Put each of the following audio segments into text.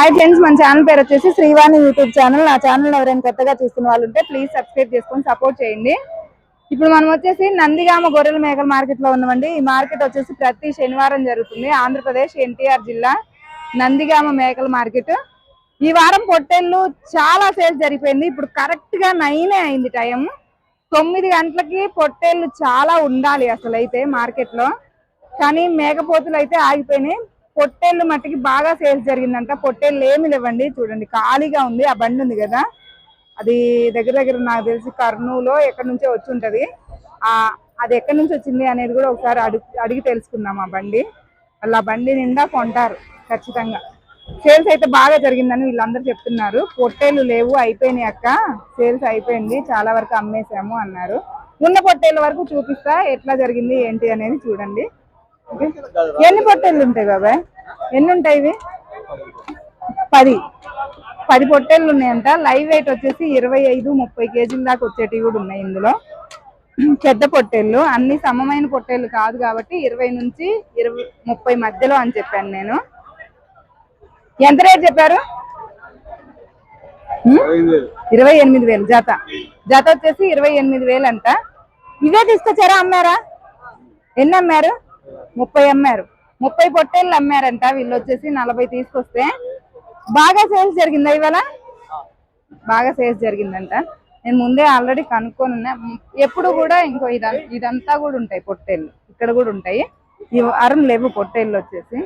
Hi friends మన channel పేరు వచ్చేసి శ్రీవాణి యూట్యూబ్ ఛానల్. నా ఛానల్ ఎవరైనా కొత్తగా చూస్తున్న వాళ్ళు ఉంటే ప్లీజ్ సబ్స్క్రైబ్ చేసుకొని సపోర్ట్ చేయండి. ఇప్పుడు మనం వచ్చేసి నందిగామ గొర్రెల మేకల మార్కెట్లో ఉన్నామండి. ఈ మార్కెట్ వచ్చేసి ప్రతి శనివారం జరుగుతుంది. ఆంధ్రప్రదేశ్ ఎన్టీఆర్ జిల్లా నందిగామ మేకల మార్కెట్. ఈ వారం పొట్టేళ్ళు చాలా సేల్స్ జరిగిపోయింది. ఇప్పుడు కరెక్ట్గా నైనే అయింది టైం తొమ్మిది గంటలకి పొట్టేళ్ళు చాలా ఉండాలి అసలు అయితే మార్కెట్లో కానీ మేకపోతులు అయితే ఆగిపోయినాయి. పొట్టేళ్ళు మట్టికి బాగా సేల్స్ జరిగిందంట. పొట్టేళ్ళు ఏమి లేవండి. చూడండి ఖాళీగా ఉంది. ఆ బండి ఉంది కదా. అది దగ్గర దగ్గర నాకు తెలిసి కర్నూలో ఎక్కడి నుంచో వచ్చి ఉంటది. ఆ అది ఎక్కడి నుంచి వచ్చింది అనేది కూడా ఒకసారి అడిగి అడిగి తెలుసుకుందాం ఆ బండి. వాళ్ళు ఆ బండి నిండా కొంటారు ఖచ్చితంగా. సేల్స్ అయితే బాగా జరిగిందని వీళ్ళందరూ చెప్తున్నారు. పొట్టేళ్ళు లేవు అయిపోయినాయి అక్క. సేల్స్ అయిపోయింది. చాలా వరకు అమ్మేశాము అన్నారు. ఉన్న పొట్టేళ్ళ వరకు చూపిస్తా ఎట్లా జరిగింది ఏంటి అనేది చూడండి. ఎన్ని పొట్టేళ్ళు ఉంటాయి బాబాయ్? ఎన్ని ఉంటాయి ఇవి? పది. పది పొట్టేళ్ళు ఉన్నాయంట. లైవ్ వెయిట్ వచ్చేసి ఇరవై ఐదు ముప్పై కేజీల దాకా వచ్చేటివి కూడా ఉన్నాయి ఇందులో. పెద్ద పొట్టేళ్ళు. అన్ని సమమైన పొట్టేళ్ళు కాదు కాబట్టి ఇరవై నుంచి ఇరవై ముప్పై మధ్యలో అని చెప్పాను నేను. ఎంత రేట్ చెప్పారు? ఇరవై ఎనిమిది వేలు జత. జత వచ్చేసి ఇరవై ఎనిమిది వేలు అంట. ఇవే తీసుకొచ్చారా అమ్మారా? ఎన్ని అమ్మారు? ముప్పై అమ్మారు. ముప్పై పొట్టేళ్ళు అమ్మారంట. వీళ్ళు వచ్చేసి నలభై తీసుకొస్తే. బాగా సేల్స్ జరిగిందా ఇవాళ? బాగా సేల్స్ జరిగిందంట. నేను ముందే ఆల్రెడీ కనుక్కొని ఉన్నా. ఎప్పుడు కూడా ఇంకో ఇదంతా ఇదంతా కూడా ఉంటాయి పొట్టేళ్ళు. ఇక్కడ కూడా ఉంటాయి. ఈ వారం లేవు పొట్టేళ్ళు వచ్చేసి.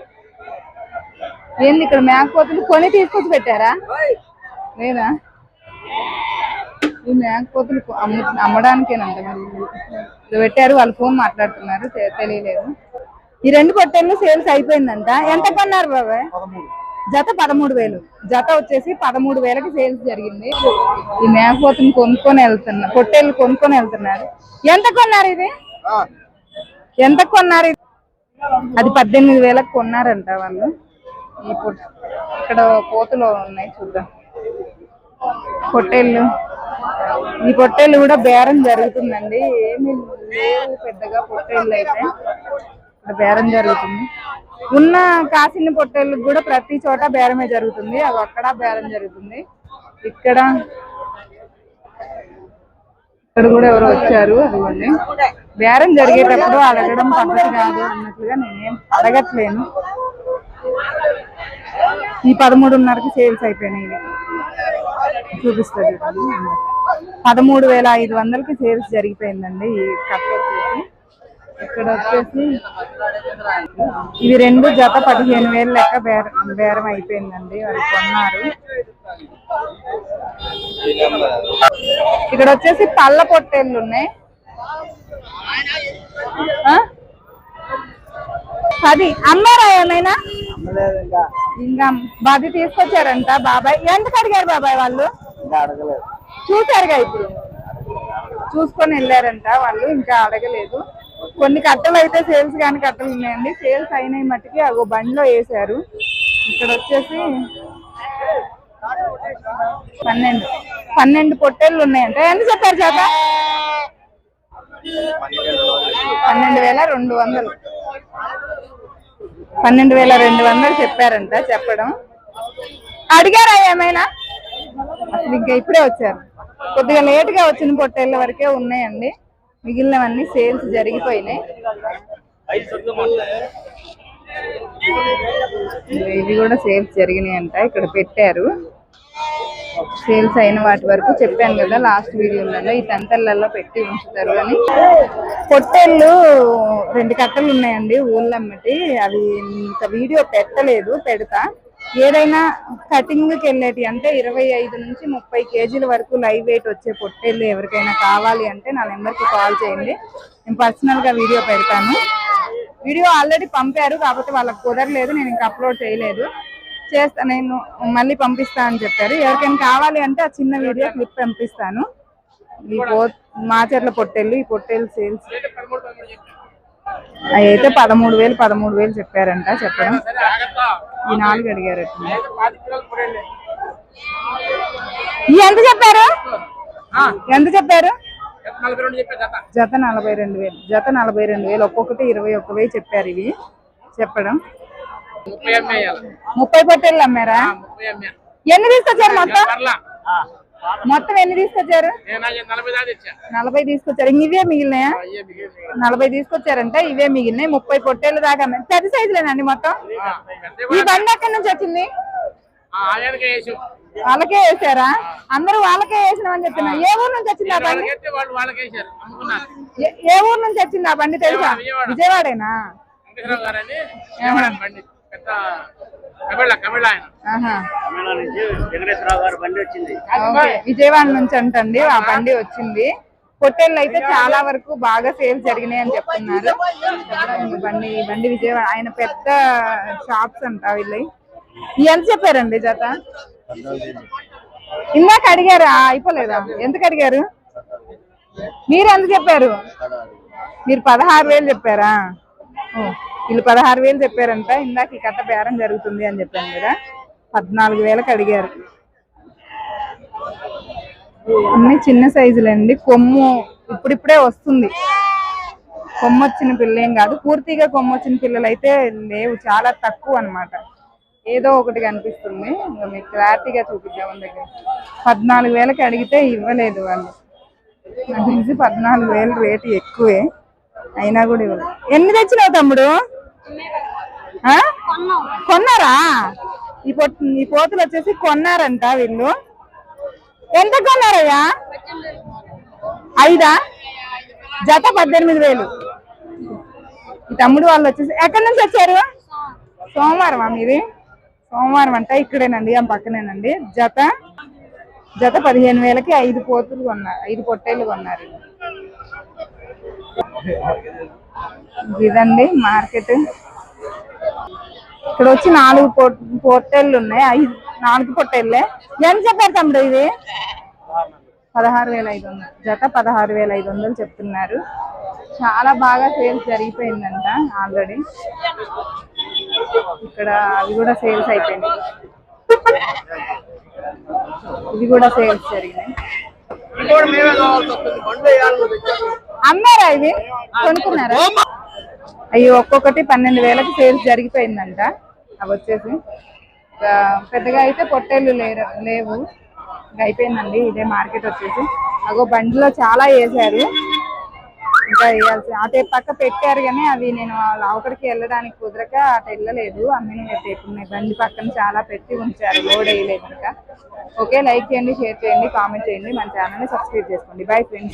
ఏంది ఇక్కడ మేకపోతులు కొని తీసుకొచ్చి పెట్టారా? లేదా? ఈ మేకపోతులు కొ- అమ్ము అమ్మడానికేనంట మరి. పెట్టారు వాళ్ళు ఫోన్ మాట్లాడుతున్నారు. తెలియలేదు. ఈ రెండు పొట్టేళ్ళు సేల్స్ అయిపోయిందంట. ఎంత కొన్నారు బాబాయ్? జత పదమూడు వేలు. జత వచ్చేసి పదమూడు వేలకి సేల్స్ జరిగింది. ఈ మేకపోతుని కొనుక్కొని వెళ్తున్నారు పొట్టేళ్ళు కొనుక్కొని వెళ్తున్నారు. ఎంత కొన్నారు ఇది? ఎంత కొన్నారు ఇది? అది పద్దెనిమిది వేలకు కొన్నారంట వాళ్ళు. ఈ పొట్ ఇక్కడ పోతులు ఉన్నాయి చూద్దాం. పొట్టేళ్ళు. ఈ పొట్టేళ్ళు కూడా బేరం జరుగుతుందండి. ఏమి లేవు. పెద్దగా పొట్టేళ్ళు అయితే. ఇక్కడ బేరం జరుగుతుంది. ఉన్న కాసిన పొట్టేళ్ళకి కూడా ప్రతి చోట బేరమే జరుగుతుంది. అవి అక్కడ బేరం జరుగుతుంది. ఇక్కడ ఇక్కడ కూడా ఎవరు వచ్చారు అదిగోండి. బేరం జరిగేటప్పుడు అడగడం పద్ధతి కాదు అన్నట్లుగా నేనేం అడగట్లేను. ఈ పదమూడున్నరకి సేల్స్ అయిపోయినాయి. చూపిస్తుంది పదమూడు వేల ఐదు వందలకి సేల్స్ జరిగిపోయిందండి ఈ కట్ట ఇక్కడ వచ్చేసి ఇవి రెండు జత పదిహేను వేలు లెక్క బేరం బేరం అయిపోయిందండి. వాళ్ళు కొన్నారు. ఇక్కడ వచ్చేసి పళ్ళ పొట్టేళ్ళు ఉన్నాయి? పది అమ్మారా ఏమైనా? ఇంకా బాధ తీసుకొచ్చారంట బాబాయ్. ఎందుకు అడిగారు బాబాయ్ వాళ్ళు? చూసారుగా ఇప్పుడు. చూసుకొని వెళ్ళారంట వాళ్ళు ఇంకా అడగలేదు. కొన్ని కట్టలు అయితే సేల్స్ కానీ కట్టలు ఉన్నాయండి. సేల్స్ అయినాయి మట్టికి. అగో బండిలో వేశారు. ఇక్కడ వచ్చేసి పన్నెండు. పన్నెండు పొట్టేళ్ళు ఉన్నాయంట. ఎంత చెప్పారు చేత? పన్నెండు వేల రెండు వందలు. పన్నెండు వేల రెండు వందలు చెప్పారంట చెప్పడం. అడిగారా ఏమైనా? అసలు ఇంకా ఇప్పుడే వచ్చారు. కొద్దిగా లేట్గా వచ్చిన పొట్టేళ్ళ వరకే ఉన్నాయండి. మిగిలినవన్నీ సేల్స్ జరిగిపోయినాయి. ఇవి కూడా సేల్స్ జరిగినాయి అంట ఇక్కడ పెట్టారు. సేల్స్ అయిన వాటి వరకు చెప్పాను కదా లాస్ట్ వీడియోలలో ఈ తంతలలో పెట్టి ఉంచుతారు అని. పొట్టేళ్ళు రెండు కట్టలు ఉన్నాయండి ఊళ్ళమ్మటి. అవి ఇంకా వీడియో పెట్టలేదు పెడతా. ఏదైనా కటింగ్కి వెళ్ళేటి అంటే ఇరవై ఐదు నుంచి ముప్పై కేజీల వరకు లైవ్ వెయిట్ వచ్చే పొట్టేళ్ళు ఎవరికైనా కావాలి అంటే నా నెంబర్కి కాల్ చేయండి. నేను పర్సనల్గా వీడియో పెడతాను. వీడియో ఆల్రెడీ పంపారు కాకపోతే వాళ్ళకి కుదరలేదు నేను ఇంకా అప్లోడ్ చేయలేదు. చేస్తా నేను మళ్ళీ పంపిస్తా అని చెప్పారు. ఎవరికైనా కావాలి అంటే ఆ చిన్న వీడియో క్లిప్ పంపిస్తాను. ఈ పో మాచర్ల పొట్టేళ్ళు ఈ పొట్టేళ్ళు సేల్స్. అవి అయితే పదమూడు వేలు పదమూడు వేలు చెప్పారంట చెప్పడం. ఈ నాలుగు అడిగారు ఎంత చెప్పారు? ఎంత చెప్పారు? జత నలభై రెండు వేలు. జత నలభై రెండు వేలు. ఒక్కొక్కటి ఇరవై ఒక్క వేలు చెప్పారు ఇవి. చెప్పడం. ముప్పై పొట్టేళ్ళు అమ్మారా? ఎన్ని తీసుకొచ్చారు మొత్తం? మొత్తం ఎన్ని తీసుకొచ్చారు? నలభై తీసుకొచ్చారు. ఇవే మిగిలినాయా. నలభై తీసుకొచ్చారంటే ఇవే మిగిలినాయి. ముప్పై పొట్టేళ్ళు దాకా. పెద్ద సైజులేనండి మొత్తం? ఈ బండి ఎక్కడి నుంచి వచ్చింది? వాళ్ళకే వేసారా? అందరూ వాళ్ళకే వేసినామని చెప్తున్నా. ఏ ఊరు నుంచి వచ్చింది ఆ బండి? ఏ- ఊరు నుంచి వచ్చింది ఆ బండి తెలుసా? విజయవాడ. విజయవాడేనా విజయవాడ నుంచి అంటండి ఆ బండి వచ్చింది. పొట్టేళ్ళు అయితే చాలా వరకు బాగా సేల్ జరిగినాయి అని చెప్తున్నారు. బండి బండి విజయవాడ ఆయన పెద్ద షాప్స్ అంట వీళ్ళు ఎంత చెప్పారండి జత? ఇందాక అడిగారా? అయిపోలేదా? ఎందుకు అడిగారు? మీరు ఎంత చెప్పారు? మీరు పదహారు వేలు చెప్పారా? ఓ, వీళ్ళు పదహారు వేలు చెప్పారంట ఇందాక ఈ కట్ట బేరం జరుగుతుంది అని చెప్పాను కదా. పద్నాలుగు వేలకు అడిగారు. అన్ని చిన్న సైజులండి కొమ్ము ఇప్పుడిప్పుడే వస్తుంది. కొమ్ము వచ్చిన పిల్ల ఏం కాదు. పూర్తిగా కొమ్ము వచ్చిన పిల్లలు అయితే లేవు చాలా తక్కువ అన్నమాట. ఏదో ఒకటి కనిపిస్తుంది. ఇంకా మీకు క్లారిటీగా చూపిద్దాం దగ్గర. పద్నాలుగు వేలకి అడిగితే ఇవ్వలేదు వాళ్ళు. నాకు తెలిసి పద్నాలుగు వేలు రేటు ఎక్కువే. అయినా కూడా ఇవ్వలేదు. ఎన్ని తెచ్చినావు తమ్ముడు? కొన్నారా? ఈ పొట్ ఈ పోతులు వచ్చేసి కొన్నారంట వీళ్ళు. ఎంత కొన్నారయ్యా? ఐదా? జత పద్దెనిమిది వేలు. ఈ తమ్ముడు వాళ్ళు వచ్చేసి ఎక్కడి నుంచి వచ్చారు? సోమవారం మీది? సోమవారం అంట ఇక్కడేనండి ఆ పక్కనేనండి. జత? జత పదిహేను వేలకి ఐదు పోతులు కొన్నారు ఐదు పొట్టేళ్ళు కొన్నారు. ఇదండి మార్కెట్. ఇక్కడ వచ్చి నాలుగు పొట్- పొట్టేళ్ళు ఉన్నాయి. ఐదు నాలుగు పొట్టేళ్ళే. ఎంత చెప్పారు తమ్ముడు ఇది? పదహారు వేల ఐదు వందలు. జత పదహారు వేల ఐదు వందలు చెప్తున్నారు. చాలా బాగా సేల్స్ జరిగిపోయిందంట ఆల్రెడీ. ఇక్కడ అవి కూడా సేల్స్ అయిపోయినాయి ఇవి కూడా సేల్స్ జరిగినాయి. అమ్మారా ఇవి కొనుక్కున్నారా? అవి ఒక్కొక్కటి పన్నెండు వేలకు సేల్స్ జరిగిపోయిందంట. అవి వచ్చేసి. పెద్దగా అయితే పొట్టేళ్ళు లేరు లేవు. అయిపోయిందండి ఇదే మార్కెట్ వచ్చేసి. అగో బండిలో చాలా వేసారు ఇంకా వేయాల్సి అటే పక్క పెట్టారు కానీ అవి నేను లోపలికి వెళ్ళడానికి కుదరక అటు వెళ్ళలేదు. అమ్మిన ఉన్నాయి బండి పక్కన చాలా పెట్టి ఉంచారు. లోడ్ వేయలేదు ఇంకా. ఓకే లైక్ చేయండి షేర్ చేయండి కామెంట్ చేయండి. మన ఛానల్ని సబ్స్క్రైబ్ చేసుకోండి. Bye friends.